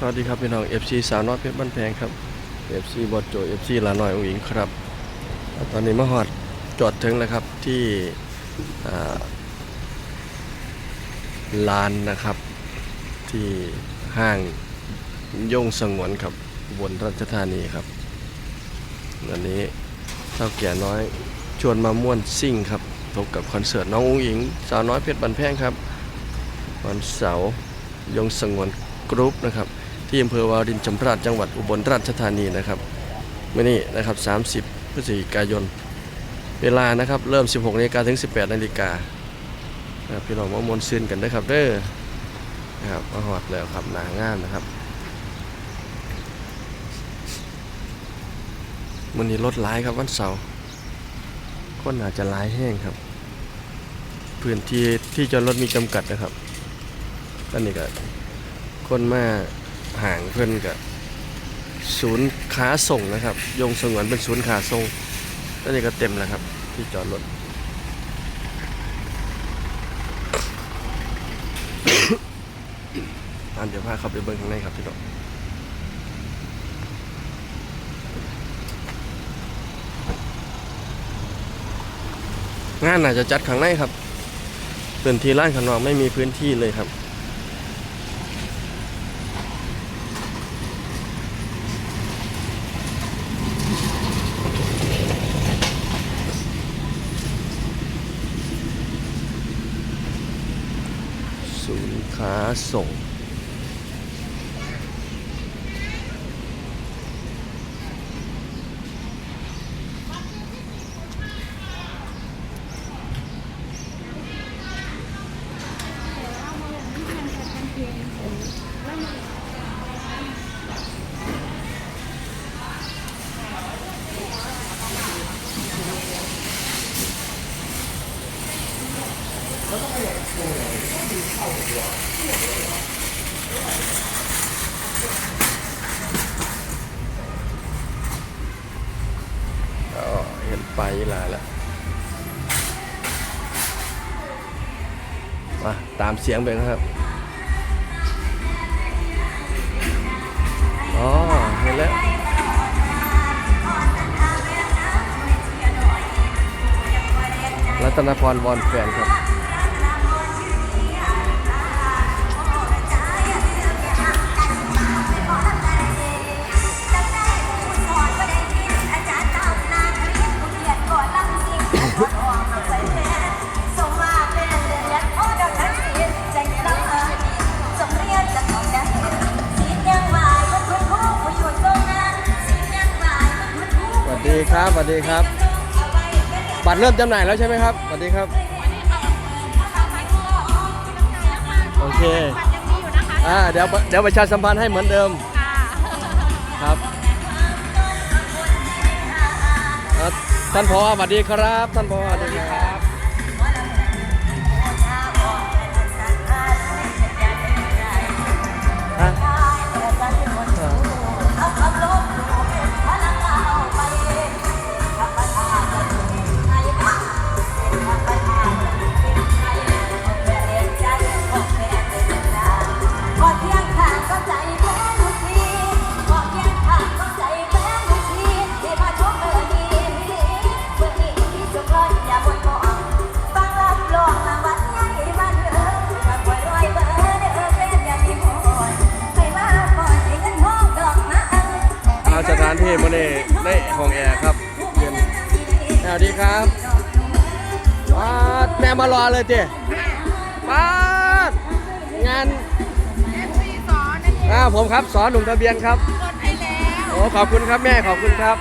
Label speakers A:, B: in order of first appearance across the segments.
A: สวัสดีครับพี่น้อง FC สาวน้อยเพชรบ้านแพงครับ FC บอดโจ FC ลาน้อยองหญิงครับ ตอนนี้มาฮอดจอดถึงแล้วครับที่อ่าลานนะครับ ที่ห้างย่งสงวนครับบนราชธานีครับวันนี้เท่าแก่น้อยชวนมาม่วนซิ่งครับพบกับคอนเสิร์ตน้ององหญิง สาวน้อยเพชรบ้านแพงครับ วันเสาร์ยงสงวนกรุ๊ปนะครับ ที่อำเภอวารินชำราบจังหวัดอุบลราชธานีนะครับมื่อนี้นะครับ 30 พฤศจิกายน เวลานะครับเริ่ม 16นาฬิกาถึง 18นาฬิกานะครับพี่น้องมามวนซึนกันนะครับเด้อนะครับมาหอดแล้วครับหนางานนะครับมันนี้รถหลายครับวันเสาร์คนอาจจะหลายแห้งครับ พื้นที่ที่จอดรถมีจำกัดนะครับตอนนี้ก็คนมา ห่างเพื่อนกับศูนย์ค้าส่งนะครับ ยงสงวนเป็นศูนย์ค้าส่งตอนนี้ก็เต็มแล้วครับ ที่จอดรถอันเดี๋ยวพาข้าไปเบิ้งข้างในครับพี่น้องงานน่าจะจัดข้างในครับพื้นที่ร้านข้างนอกไม่มีพื้นที่เลยครับ ศูน ไปลาแล้วมาตามเสียงไปนะครับ อ๋อ เห็นแล้วรัตนพรวอนแฟนครับ ครับสวัสดีครับ บัตรเริ่มจำหน่ายแล้วใช่ไหมครับสวัสดีครับ โอเค อ่าเดี๋ยวเดี๋ยวประชาสัมพันธ์ให้เหมือนเดิมครับเอ่อท่านพอสวัสดีครับ ท่านพอสวัสดี เอาสถานที่มาเนี่ได้ห้องแอร์ครับเย็นสวัสดีครับป้าดแม่มารอเลยเจ้ป้าดงานอ้าวผมครับสอนหนุ่มทะเบียนครับโอ้ขอบคุณครับแม่ขอบคุณครับ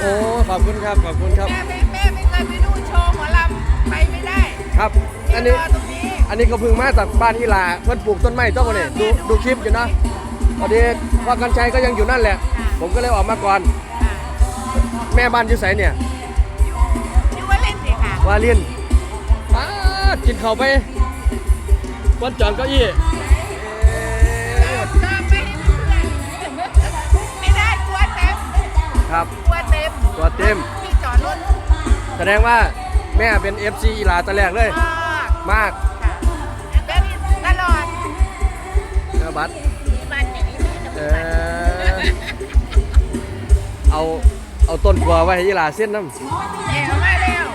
A: โอ้ขอบคุณครับขอบคุณครับ
B: แม่ไม่แม่ไม่เคยไปดูโชว์หมอลำไปไม่ได้
A: ครับอันนี้
B: รอตรงนี้
A: อันนี้ก็เพึ่งมาจากบ้านอีหลาเพื่อนปลูกต้นไม้ต้องมาเนี่ยดูดูคลิปอยู่นะ พอดีว่ากันชัยก็ยังอยู่นั่นแหละ ผมก็เลยออกมาก่อน แม่บ้านอยู่ไสเนี่ย
B: ชื่อว่าเล่นสิค่ะ
A: วาเลียนป้าดกินข้าวไปวันจอนเก้าอี้
B: ก็ไม่ให้เพื่อนไม่ได้ตัวเต็ม
A: ครับ
B: ตัวเต็ม
A: ตัวเต็ม
B: ที่จอดรถ
A: แสดงว่าแม่เป็น FC อีหลาตะแรกเลย
B: มาก
A: มาก
B: ค่ะเป็นตลอด
A: แล้วบัตร
B: บ้านไหน
A: เออเอาเอาต้นกลัวไว้ให้ยีหลาเส้นน้ำ
B: แย่มาแล้ว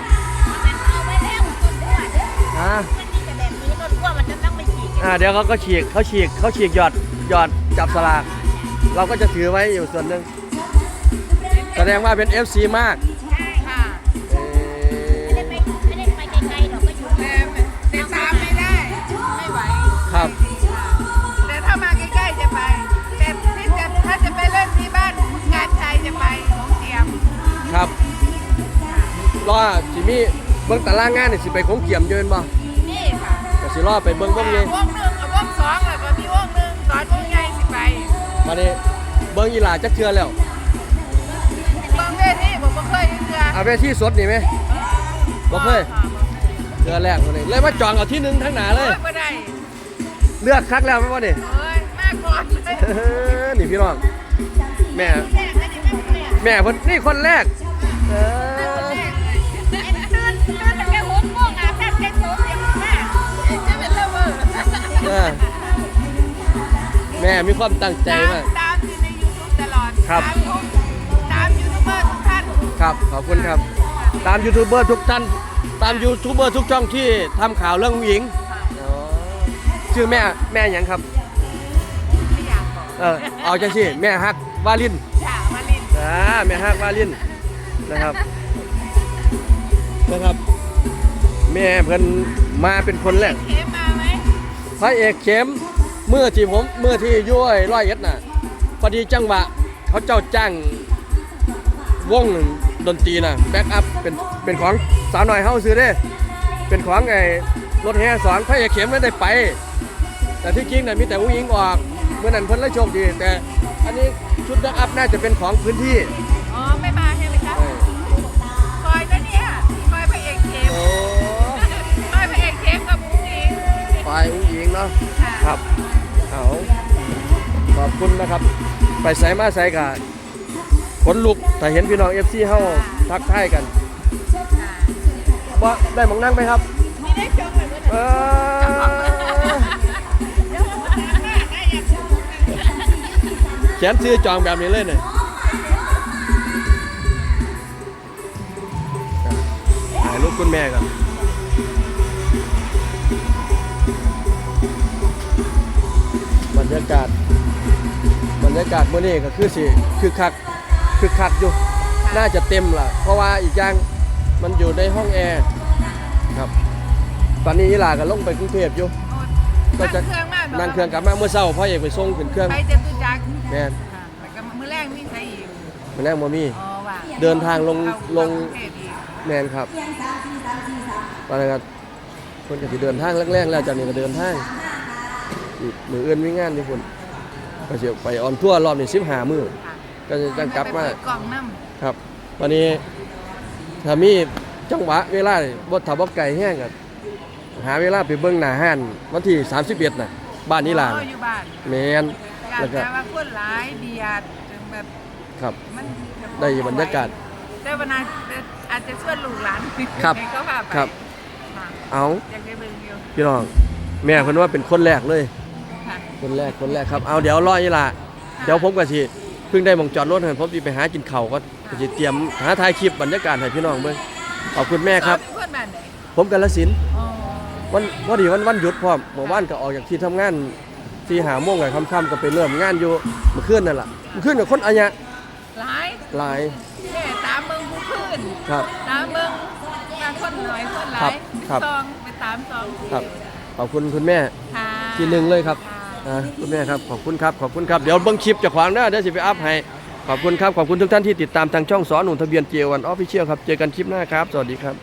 B: มันเอาไว้แล้วต้นกล้วยเด้อ
A: อ่า
B: มันมีแต่แบบนี้ต้นกล้วมันจะต้องไปฉีก
A: อ่าเดี๋ยวเขาก็ฉีกเขาฉีกเขาฉีกหยอดหยอดจับสลากเราก็จะถือไว้อยู่ส่วนหนึ่งแสดงว่าเป็น FC มาก รอสิมีเบิ่งตารางงานนี่สิไปคงเกี่ยมอยู่แม่นบ่
C: นี่ค่ะ
A: ก็สิรอไปเบิ่งวงนี้
C: วงหนึ่งกับวงสองแล้วก็มีวงหนึ่งตอนวงใหญ่สิไป
A: มานี้เบิ่งอีหลาจักเทื่อแล้ว
C: บางเวทีผมบ่เคยเจอ
A: เอาเวทีสดนี่ไหม บ่เคย เทื่อแรกมานี่เลยมาจองเอาที่หนึงทั้งหน้าเลย
C: ไม่ได้
A: เลือกคักแล้วแม่นบ่นี่
C: เอ้ยมากก่อนเลย
A: เฮ้ยนี่พี่น้องแม่
B: แม่ไม่ได้แม่ไม่ได้
A: แม่เพิ่นนี่คนแรก เออ
B: แม่มี
A: ความตั้งใจ
C: ตาม
A: มาก
C: ตามที่ในยูทูบตลอด
A: ครับ
C: ตามทุกตามยูทูบเบอร์ทุกท่าน
A: ครับ ขอบคุณครับ ตามยูทูบเบอร์ทุกท่าน ตามยูทูบเบอร์ทุกช่องที่ทำข่าวเรื่องผู้หญิงอ๋อชื่อแม่แม่หยังครับ
C: ไม่อยากบอก
A: เออเอาจังสิแม่ฮักวาลิน
C: ฉามาลิน
A: อ่าแม่ฮักวาลินนะครับนะครับ แม่เพิ่นมาเป็นคนแรก
C: เข็มมาไหม
A: พระเอกเข็ม เมื่อที่ผมเมื่อที่ย้วยร้อยเอ็ดน่ะพอดีจังหวะเขาเจ้าจ้างวงดนตรีน่ะแบ็กอัพเป็นเป็นของสาวหน่อยเฮาซื้อเด้เป็นของไอ้รถแห่สองพระเอกเข็มไม่ได้ไป แต่ที่จริงน่ะมีแต่ผู้หญิงออกเมื่อนั้นเพิ่นเลยโชคดีแต่อันนี้ชุดแบ็กอัพน่าจะเป็นของพื้นที่
C: อ๋อไม่มาใช่ไหมคะ
A: เออ
C: คอยก็เนี่ยคอยพระเอกเข็ม
A: โอ้
C: คอยพระเอกเข็มกับผู้หญิง
A: ไปอุ้งอิงเนาะ
C: ค่ะ
A: ครับ เอาขอบคุณนะครับ ไปใส่มาใส่กะขนลุกแต่เห็นพี่น้องเอฟซีเฮาทักทายกันว่ได้หมองนั่งไหมครับ
C: นี่ได้ชมเลยว่า
A: เออเขียนชื่อจองแบบนี้เลยเนี่ยถ่ายรูปคุณแม่กัน รรยากาศบรรยากาศมื้อนี้ก็คือสิคือคักคือคักอยู่น่าจะเต็มล่ะ เพราะว่าอีกอย่างมันอยู่ในห้องแอร์ครับ ตอนนี้อีหลาก็ลงไปกรุงเทพอยู่ก็จะ
C: เครื่องมาก
A: นั่งเครื่องกลับมาเมื่อเช้าพ่อเอกไปส่งขึ้นเครื่อง
C: ไปจะตุจักร
A: แม่น
C: ค่ะแล้วก็มือแรกมีใครอีก
A: มาแรกบ่มี
C: อ๋อว่า
A: เดินทางลงลง
C: เข้ากรุเทพอีก
A: แม่นครับตอนนี้ก็คนก็สิเดินทางแรกๆแล้วจากนี้ก็เดินทาง อีกมืออื่นมีงานอยู่พุ่นก็สิไปออนทัวร์รอบนี้15มื้อ
C: ค่ะ
A: ก็จะจังกลับมา
C: ไปเปิดกล่องน้
A: ครับวันนี้ถ้ามีจังหวะเวลาบ่ถ้าบ่ไกลแห้งก็หาเวลาไปเบิ่งหน้าห้านวันที่31น่ะบ้านำนี้ล่ะ
C: อ๋ออยู่บ้าน
A: แม่น
C: อยา
A: แล้ว
C: ก
A: ก็
C: จะว่าคนหลายเบียดจนแบบ
A: ครับ
C: มัน
A: ได้บรรยากาศ
C: แต่วันนั้นอาจจะชวนลูกหลาน
A: ครับ
C: ให้เขาพาไป
A: ครับ
C: ค่ะ
A: เอา
C: อยากได้เบิ่งอยู่
A: พี่น้องแม่เพิ่นว่าเป็นคนแรกเลย
C: ค่ะ
A: คนแรกคนแรกครับเอาเดี๋ยวรออีหล่ะเดี๋ยวผมก็สิเพิ่งได้หมองจอดรถให้ผมสิไปหากินข้าวก็ก็สิเตรียมหาถ่ายคลิปบรรยากาศให้พี่น้องเบิ่งขอบคุณแม่ครับ
C: สอนเป็นคนบ้านไหน
A: ผมกาฬสินธุ์
C: อ๋อ
A: วันพอดีวันวันหยุดพร้อมเมื่อวานก็ออกจากที่ทำงานที่หาโมงกับค่ำๆก็ไปเริ่มงานอยู่เมื่อคืนนั่นล่ะเมื่อคืนกับคนอาญะ
C: หลาย
A: หลาย
C: แค่ตามเบิ่งผู้ขึ้น
A: ครับ
C: ตามเบิ่งว่าคนหน่อยคนหลา
A: ครั
C: ย
A: บครับ
C: ซองไปตามซอง
A: ครับขอบคุณคุณแม่
C: ค่ะ
A: ที่หนึ่งเลยครับ
C: ค่ะ
A: คุณแม่ครับขอบคุณครับขอบคุณครับเดี๋ยวเบิ้งคลิปจะขวางเด้าเดี๋ยวสิไปอัพให้ขอบคุณครับขอบคุณทุกท่านที่ติดตามทางช่องสอนหนุนทะเบียนเจวันออฟฟิเชียลครับเจอกันคลิปหน้าครับ สวัสดีครับ